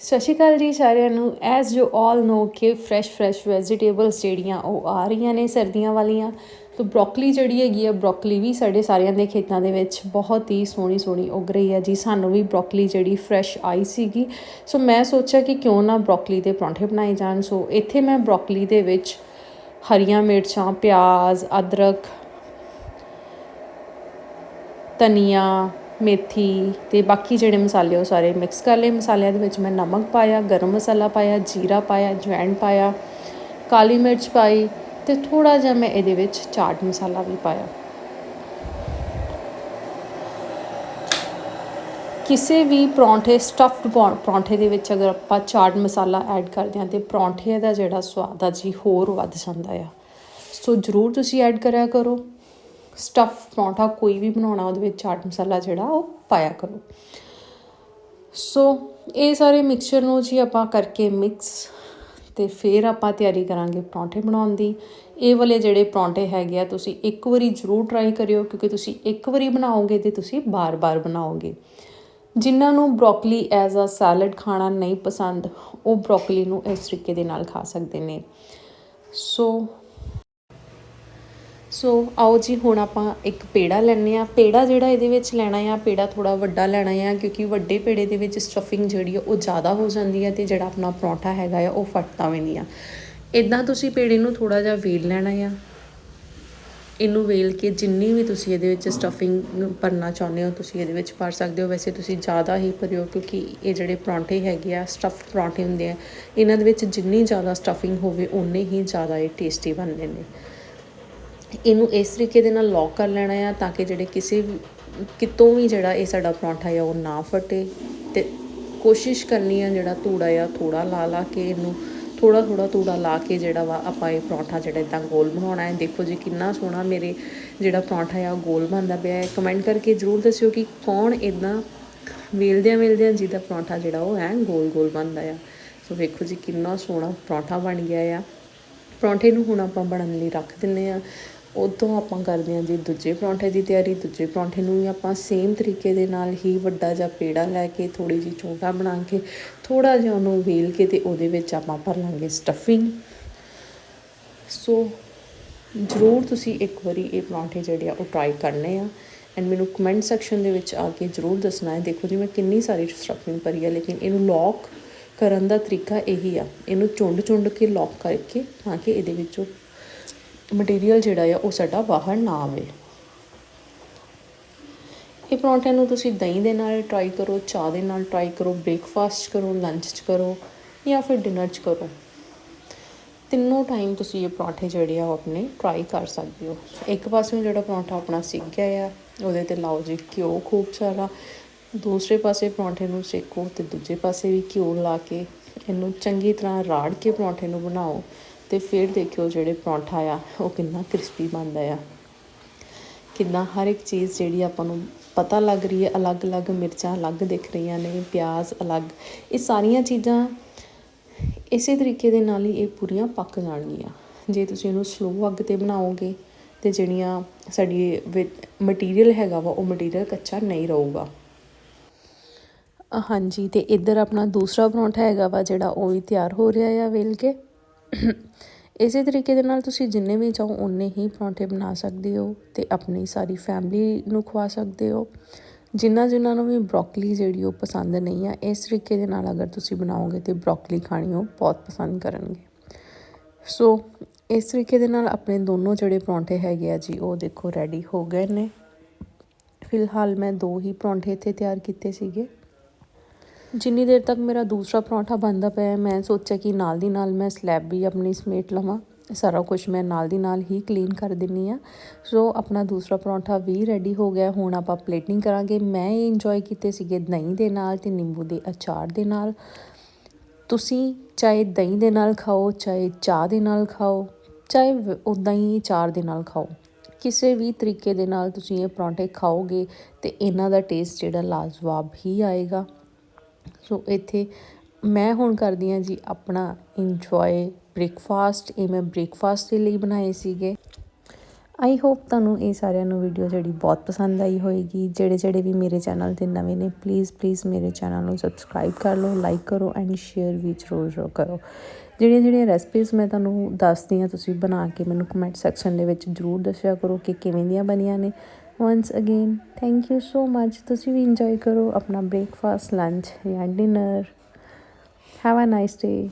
ਸਤਿ ਸ਼੍ਰੀ ਅਕਾਲ ਜੀ ਸਾਰਿਆਂ ਨੂੰ। ਐਸ ਯੂ ਆਲ ਨੋ ਕਿ ਫਰੈਸ਼ ਫਰੈਸ਼ ਵੈਜੀਟੇਬਲਸ ਜਿਹੜੀਆਂ ਉਹ ਆ ਰਹੀਆਂ ਨੇ ਸਰਦੀਆਂ ਵਾਲੀਆਂ। ਤਾਂ ਬ੍ਰੋਕਲੀ ਜਿਹੜੀ ਹੈਗੀ ਆ ਬ੍ਰੋਕਲੀ ਵੀ ਸਾਡੇ ਸਾਰਿਆਂ ਦੇ ਖੇਤਾਂ ਦੇ ਵਿੱਚ ਬਹੁਤ ਹੀ ਸੋਹਣੀ ਸੋਹਣੀ ਉੱਗ ਰਹੀ ਹੈ ਜੀ। ਸਾਨੂੰ ਵੀ ਬ੍ਰੋਕਲੀ ਜਿਹੜੀ ਫਰੈਸ਼ ਆਈ ਸੀਗੀ। ਸੋ ਮੈਂ ਸੋਚਿਆ ਕਿ ਕਿਉਂ ਨਾ ਬ੍ਰੋਕਲੀ ਦੇ ਪਰੌਂਠੇ ਬਣਾਏ ਜਾਣ। ਸੋ ਇੱਥੇ ਮੈਂ ਬ੍ਰੋਕਲੀ ਦੇ ਵਿੱਚ ਹਰੀਆਂ ਮਿਰਚਾਂ, ਪਿਆਜ਼, ਅਦਰਕ, ਧਨੀਆ ਮੇਥੀ ਤੇ ਬਾਕੀ ਜਿਹੜੇ ਮਸਾਲੇ ਉਹ ਸਾਰੇ ਮਿਕਸ ਕਰ ਲਏ। ਮਸਾਲਿਆਂ ਦੇ ਵਿੱਚ ਮੈਂ ਨਮਕ ਪਾਇਆ, ਗਰਮ ਮਸਾਲਾ ਪਾਇਆ, ਜੀਰਾ ਪਾਇਆ ਜਵੈਣ ਪਾਇਆ, ਕਾਲੀ ਮਿਰਚ ਪਾਈ ਤੇ ਥੋੜਾ ਜਿਹਾ ਮੈਂ ਇਹਦੇ ਵਿੱਚ ਚਾਟ ਮਸਾਲਾ ਵੀ ਪਾਇਆ। ਕਿਸੇ ਵੀ ਪਰੌਂਠੇ ਸਟਫਡ ਪਰੌਂਠੇ ਦੇ ਵਿੱਚ ਅਗਰ ਆਪਾਂ ਚਾਟ ਮਸਾਲਾ ਐਡ ਕਰਦੇ ਹਾਂ ਤੇ ਪਰੌਂਠੇ ਦਾ ਜਿਹੜਾ ਸਵਾਦ ਆ ਜੀ, ਹੋਰ ਵੱਧ ਜਾਂਦਾ ਆ। ਸੋ ਜਰੂਰ ਤੁਸੀਂ ਐਡ ਕਰਿਆ ਕਰੋ। ਸਟਫ ਪਰੌਂਠਾ ਕੋਈ ਵੀ ਬਣਾਉਣਾ ਉਹਦੇ ਵਿੱਚ ਚਾਟ ਮਸਾਲਾ ਜਿਹੜਾ, ਉਹ ਪਾਇਆ ਕਰੋ। ਸੋ ਇਹ ਸਾਰੇ ਮਿਕਸਚਰ ਨੂੰ ਜੀ ਆਪਾਂ ਕਰਕੇ ਮਿਕਸ ਤੇ ਫਿਰ ਆਪਾਂ ਤਿਆਰੀ ਕਰਾਂਗੇ ਪਰੌਂਠੇ ਬਣਾਉਣ ਦੀ। ਇਹ ਵਾਲੇ ਜਿਹੜੇ ਪਰੌਂਠੇ ਹੈਗੇ ਆ, ਤੁਸੀਂ ਇੱਕ ਵਾਰੀ ਜ਼ਰੂਰ ਟਰਾਈ ਕਰਿਓ, ਕਿਉਂਕਿ ਤੁਸੀਂ ਇੱਕ ਵਾਰੀ ਬਣਾਓਗੇ ਤੇ ਤੁਸੀਂ ਬਾਰ-ਬਾਰ ਬਣਾਓਗੇ। ਜਿਨ੍ਹਾਂ ਨੂੰ ਬ੍ਰੋਕਲੀ ਐਜ਼ ਅ ਸੈਲਡ ਖਾਣਾ ਨਹੀਂ ਪਸੰਦ, ਉਹ ਬ੍ਰੋਕਲੀ ਨੂੰ ਇਸ ਤਰੀਕੇ ਦੇ ਨਾਲ ਖਾ ਸਕਦੇ ਨੇ। ਸੋ ਸੋ ਆਓ ਜੀ, ਹੁਣ ਆਪਾਂ ਇੱਕ ਪੇੜਾ ਲੈਣੇ ਆ ਪੇੜਾ ਜਿਹੜਾ ਇਹਦੇ ਵਿੱਚ ਲੈਣਾ ਆ, ਪੇੜਾ ਥੋੜਾ ਵੱਡਾ ਲੈਣਾ ਆ, ਕਿਉਂਕਿ ਵੱਡੇ ਪੇੜੇ ਦੇ ਵਿੱਚ ਸਟਫਿੰਗ ਜਿਹੜੀ ਆ, ਉਹ ਜ਼ਿਆਦਾ ਹੋ ਜਾਂਦੀ ਹੈ ਤੇ ਜਿਹੜਾ ਆਪਣਾ ਪਰੌਂਠਾ ਹੈਗਾ ਆ, ਉਹ ਫਟਦਾ ਵੀ ਨਹੀਂ ਆ। ਇਦਾਂ ਤੁਸੀਂ ਪੇੜੇ ਨੂੰ ਥੋੜਾ ਜਿਹਾ ਵੇਲ ਲੈਣਾ ਆ। ਇਹਨੂੰ ਵੇਲ ਕੇ ਜਿੰਨੀ ਵੀ ਤੁਸੀਂ ਇਹਦੇ ਵਿੱਚ ਸਟਫਿੰਗ ਭਰਨਾ ਚਾਹੁੰਦੇ ਹੋ, ਤੁਸੀਂ ਇਹਦੇ ਵਿੱਚ ਭਰ ਸਕਦੇ ਹੋ। ਵੈਸੇ ਤੁਸੀਂ ਜ਼ਿਆਦਾ ਹੀ ਭਰਿਓ, ਕਿਉਂਕਿ ਇਹ ਜਿਹੜੇ ਪਰੌਂਠੇ ਹੈਗੇ ਆ ਸਟਫ ਪਰੌਂਠੇ ਹੁੰਦੇ ਆ, ਇਹਨਾਂ ਦੇ ਵਿੱਚ ਜਿੰਨੀ ਜ਼ਿਆਦਾ ਸਟਫਿੰਗ ਹੋਵੇ ਉਨੇ ਹੀ ਜ਼ਿਆਦਾ ਇਹ ਟੇਸਟੀ ਬਣਦੇ ਨੇ। ਇਹਨੂੰ ਇਸ ਤਰੀਕੇ ਦੇ ਨਾਲ ਲੌਕ ਕਰ ਲੈਣਾ ਆ ਤਾਂ ਕਿ ਜਿਹੜੇ ਕਿਸੇ ਵੀ, ਕਿਤੋਂ ਵੀ ਜਿਹੜਾ ਇਹ ਸਾਡਾ ਪਰੌਂਠਾ ਆ ਉਹ ਨਾ ਫਟੇ ਤੇ ਕੋਸ਼ਿਸ਼ ਕਰਨੀ ਆ ਜਿਹੜਾ ਧੂੜਾ ਆ ਥੋੜਾ ਲਾ ਲਾ ਕੇ ਇਹਨੂੰ ਥੋੜਾ ਥੋੜਾ ਧੂੜਾ ਲਾ ਕੇ ਜਿਹੜਾ ਵਾ ਆਪਾਂ ਇਹ ਪਰੌਂਠਾ ਜਿਹੜਾ ਇਦਾਂ ਗੋਲ ਬਣਾਉਣਾ ਹੈ। ਦੇਖੋ ਜੀ ਕਿੰਨਾ ਸੋਹਣਾ ਮੇਰੇ ਜਿਹੜਾ ਪਰੌਂਠਾ ਆ ਗੋਲ ਬਣਦਾ ਪਿਆ ਹੈ। ਕਮੈਂਟ ਕਰਕੇ ਜਰੂਰ ਦੱਸਿਓ ਕਿ ਕੌਣ ਇਦਾਂ ਵੇਲਦਿਆਂ ਵੇਲਦਿਆਂ ਜਿਹਦਾ ਪਰੌਂਠਾ ਜਿਹੜਾ ਉਹ ਐ ਗੋਲ ਗੋਲ ਬਣਦਾ ਆ। ਸੋ ਵੇਖੋ ਜੀ ਕਿੰਨਾ ਸੋਹਣਾ ਪਰੌਂਠਾ ਬਣ ਗਿਆ ਆ। ਪਰੌਂਠੇ ਨੂੰ ਹੁਣ ਆਪਾਂ ਬਣਨ ਲਈ ਰੱਖ ਦਿੰਨੇ ਆ ਉਦੋਂ ਆਪਾਂ ਕਰਦੇ ਹਾਂ ਜੀ ਦੂਜੇ ਪਰੌਂਠੇ ਦੀ ਤਿਆਰੀ, ਦੂਜੇ ਪਰੌਂਠੇ ਨੂੰ ਵੀ ਆਪਾਂ ਸੇਮ ਤਰੀਕੇ ਦੇ ਨਾਲ ਹੀ ਵੱਡਾ ਜਿਹਾ ਪੇੜਾ ਲੈ ਕੇ ਥੋੜੀ ਜਿਹੀ ਚੌਂਕਾ ਬਣਾ ਕੇ ਥੋੜਾ ਜਿਹਾ ਉਹਨੂੰ ਵੇਲ ਕੇ ਤੇ ਉਹਦੇ ਵਿੱਚ ਆਪਾਂ ਭਰ ਲਾਂਗੇ ਸਟਫਿੰਗ ਸੋ ਜ਼ਰੂਰ ਤੁਸੀਂ ਇੱਕ ਵਾਰੀ ਇਹ ਪਰੌਂਠੇ ਜਿਹੜੇ ਆ ਉਹ ਟਰਾਈ ਕਰਨੇ ਆ ਐਂਡ ਮੈਨੂੰ ਕਮੈਂਟ ਸੈਕਸ਼ਨ ਦੇ ਵਿੱਚ ਆ ਕੇ ਜ਼ਰੂਰ ਦੱਸਣਾ ਹੈ। ਦੇਖੋ ਜੀ, ਮੈਂ ਕਿੰਨੀ ਸਾਰੀ ਸਟਫਿੰਗ ਭਰੀ ਆ, ਲੇਕਿਨ ਇਹਨੂੰ ਲੌਕ ਕਰਨ ਦਾ ਤਰੀਕਾ ਇਹੀ ਆ। ਇਹਨੂੰ ਚੁੰਡ ਚੁੰਡ ਕੇ ਲੌਕ ਕਰਕੇ ਤਾਂ ਕਿ ਇਹਦੇ ਵਿੱਚੋਂ ਮਟੀਰੀਅਲ ਜਿਹੜਾ ਆ, ਉਹ ਸਾਡਾ ਬਾਹਰ ਨਾ ਆਵੇ। ਇਹ ਪਰੌਂਠਿਆਂ ਨੂੰ ਤੁਸੀਂ ਦਹੀਂ ਦੇ ਨਾਲ ਟਰਾਈ ਕਰੋ, ਚਾਹ ਦੇ ਨਾਲ ਟਰਾਈ ਕਰੋ ਬ੍ਰੇਕਫਾਸਟ ਕਰੋ ਲੰਚ 'ਚ ਕਰੋ ਜਾਂ ਫਿਰ ਡਿਨਰ 'ਚ ਕਰੋ। ਤਿੰਨੋਂ ਟਾਈਮ ਤੁਸੀਂ ਇਹ ਪਰੌਂਠੇ ਜਿਹੜੇ ਆ, ਉਹ ਆਪਣੇ ਟਰਾਈ ਕਰ ਸਕਦੇ ਹੋ। ਇੱਕ ਪਾਸੇ ਜਿਹੜਾ ਪਰੌਂਠਾ ਆਪਣਾ ਸਿੱਕ ਗਿਆ ਆ, ਉਹਦੇ ਤੇ ਲਾਓ ਜੀ ਘਿਓ ਖੂਬ ਸਾਰਾ। ਦੂਸਰੇ ਪਾਸੇ ਪਰੌਂਠੇ ਨੂੰ ਸੇਕੋ ਤੇ ਦੂਜੇ ਪਾਸੇ ਵੀ ਘਿਓ ਲਾ ਕੇ, ਇਹਨੂੰ ਚੰਗੀ ਤਰ੍ਹਾਂ ਰਾੜ ਕੇ ਪਰੌਂਠੇ ਨੂੰ ਬਣਾਓ। ਤੇ ਫਿਰ ਦੇਖਿਓ ਜਿਹੜੇ ਪਰੌਂਠਾ ਆ, ਉਹ ਕਿੰਨਾ ਕ੍ਰਿਸਪੀ ਬਣਦਾ ਆ। ਕਿੰਨਾ ਹਰ ਇੱਕ ਚੀਜ਼ ਜਿਹੜੀ ਆਪਾਂ ਨੂੰ ਪਤਾ ਲੱਗ ਰਹੀ ਹੈ, ਅਲੱਗ-ਅਲੱਗ ਮਿਰਚਾਂ ਅਲੱਗ ਦਿਖ ਰਹੀਆਂ ਨੇ, ਪਿਆਜ਼ ਅਲੱਗ, ਇਹ ਸਾਰੀਆਂ ਚੀਜ਼ਾਂ ਇਸੇ ਤਰੀਕੇ ਦੇ ਨਾਲ ਹੀ ਇਹ ਪੂਰੀਆਂ ਪੱਕ ਜਾਣਗੀਆਂ। ਜੇ ਤੁਸੀਂ ਇਹਨੂੰ ਸਲੋ ਅੱਗ ਤੇ ਬਣਾਓਗੇ ਤੇ ਜਿਹੜੀਆਂ ਸਾਡੀ ਮਟੀਰੀਅਲ ਹੈਗਾ ਵਾ, ਉਹ ਮਟੀਰੀਅਲ ਕੱਚਾ ਨਹੀਂ ਰਹੂਗਾ। ਹਾਂਜੀ, ਤੇ ਇੱਧਰ ਆਪਣਾ ਦੂਸਰਾ ਪਰੌਂਠਾ ਹੈਗਾ ਵਾ, ਜਿਹੜਾ ਉਹ ਵੀ ਤਿਆਰ ਹੋ ਰਿਹਾ ਆ ਵੇਲ ਕੇ। ਇਸੇ ਤਰੀਕੇ ਦੇ ਨਾਲ ਤੁਸੀਂ ਜਿੰਨੇ ਵੀ ਚਾਹੋ ਉਨੇ ਹੀ ਪਰੌਂਠੇ ਬਣਾ ਸਕਦੇ ਹੋ ਤੇ ਆਪਣੀ ਸਾਰੀ ਫੈਮਿਲੀ ਨੂੰ ਖਵਾ ਸਕਦੇ ਹੋ। ਜਿਨ੍ਹਾਂ ਜਿਨ੍ਹਾਂ ਨੂੰ ਵੀ ਬ੍ਰੋਕਲੀ ਜਿਹੜੀ ਉਹ ਪਸੰਦ ਨਹੀਂ ਆ, ਇਸ ਤਰੀਕੇ ਦੇ ਨਾਲ ਅਗਰ ਤੁਸੀਂ ਬਣਾਓਗੇ ਤੇ ਬ੍ਰੋਕਲੀ ਖਾਣੀ ਉਹ ਬਹੁਤ ਪਸੰਦ ਕਰਨਗੇ। ਸੋ ਇਸ ਤਰੀਕੇ ਦੇ ਨਾਲ ਆਪਣੇ ਦੋਨੋਂ ਜਿਹੜੇ ਪਰੌਂਠੇ ਹੈਗੇ ਆ ਜੀ, ਉਹ ਦੇਖੋ ਰੈਡੀ ਹੋ ਗਏ ਨੇ। ਫਿਲਹਾਲ ਮੈਂ ਦੋ ਹੀ ਪਰੌਂਠੇ ਇੱਥੇ ਤਿਆਰ ਕੀਤੇ ਸੀਗੇ। ਜਿੰਨੀ ਦੇਰ ਤੱਕ ਮੇਰਾ ਦੂਸਰਾ ਪਰੌਂਠਾ ਬਣਦਾ ਪਿਆ ਮੈਂ ਸੋਚਿਆ ਕਿ ਨਾਲ ਦੀ ਨਾਲ ਮੈਂ ਸਲੈਬ ਵੀ ਆਪਣੀ ਸਮੇਟ ਲਵਾਂ। ਸਾਰਾ ਕੁਝ ਮੈਂ ਨਾਲ ਦੀ ਨਾਲ ਹੀ ਕਲੀਨ ਕਰ ਦਿੰਨੀ ਆ ਸੋ ਆਪਣਾ ਦੂਸਰਾ ਪਰੌਂਠਾ ਵੀ ਰੈਡੀ ਹੋ ਗਿਆ। ਹੁਣ ਆਪਾਂ ਪਲੇਟਿੰਗ ਕਰਾਂਗੇ। ਮੈਂ ਇਹ ਇੰਜੋਏ ਕੀਤੇ ਸੀਗੇ ਦਹੀਂ ਦੇ ਨਾਲ ਤੇ ਨਿੰਬੂ ਦੇ ਅਚਾਰ ਦੇ ਨਾਲ। ਤੁਸੀਂ ਚਾਹੇ ਦਹੀਂ ਦੇ ਨਾਲ ਖਾਓ, ਚਾਹੇ ਚਾਹ ਦੇ ਨਾਲ ਖਾਓ, ਚਾਹੇ ਉਦਾਂ ਹੀ ਅਚਾਰ ਦੇ ਨਾਲ ਖਾਓ। ਕਿਸੇ ਵੀ ਤਰੀਕੇ ਦੇ ਨਾਲ ਤੁਸੀਂ ਇਹ ਪਰੌਂਠੇ ਖਾਓਗੇ ਤੇ ਇਹਨਾਂ ਦਾ ਟੇਸਟ ਜਿਹੜਾ ਲਾਜਵਾਬ ਹੀ ਆਏਗਾ। ਸੋ ਇੱਥੇ ਮੈਂ ਹੁਣ ਕਰਦੀ ਹਾਂ ਜੀ ਆਪਣਾ ਇੰਜੋਏ ਬ੍ਰੇਕਫਾਸਟ ਇਹ ਮੈਂ ਬ੍ਰੇਕਫਾਸਟ ਦੇ ਲਈ ਬਣਾਏ ਸੀਗੇ। ਆਈ ਹੋਪ ਤੁਹਾਨੂੰ ਇਹ ਸਾਰਿਆਂ ਨੂੰ ਵੀਡੀਓ ਜਿਹੜੀ ਬਹੁਤ ਪਸੰਦ ਆਈ ਹੋਏਗੀ। ਜਿਹੜੇ ਜਿਹੜੇ ਵੀ ਮੇਰੇ ਚੈਨਲ ਤੇ ਨਵੇਂ ਨੇ ਪਲੀਜ਼ ਪਲੀਜ਼ ਮੇਰੇ ਚੈਨਲ ਨੂੰ ਸਬਸਕ੍ਰਾਈਬ ਕਰ ਲਓ ਲਾਈਕ ਕਰੋ ਐਂਡ ਸ਼ੇਅਰ ਵੀ ਜ਼ਰੂਰ ਜ਼ਰੂਰ ਕਰੋ। ਜਿਹੜੀਆਂ ਜਿਹੜੀਆਂ ਰੈਸਪੀਜ਼ ਮੈਂ ਤੁਹਾਨੂੰ ਦੱਸਦੀ ਹਾਂ, ਤੁਸੀਂ ਬਣਾ ਕੇ ਮੈਨੂੰ ਕਮੈਂਟ ਸੈਕਸ਼ਨ ਦੇ ਵਿੱਚ ਜ਼ਰੂਰ ਦੱਸਿਆ ਕਰੋ ਕਿ ਕਿਵੇਂ ਦੀਆਂ ਬਣੀਆਂ ਨੇ। Once again thank you so much ਤੁਸੀਂ ਵੀ ਇੰਜੋਏ ਕਰੋ ਆਪਣਾ ਬ੍ਰੇਕਫਾਸਟ ਲੰਚ ਜਾਂ dinner have a nice day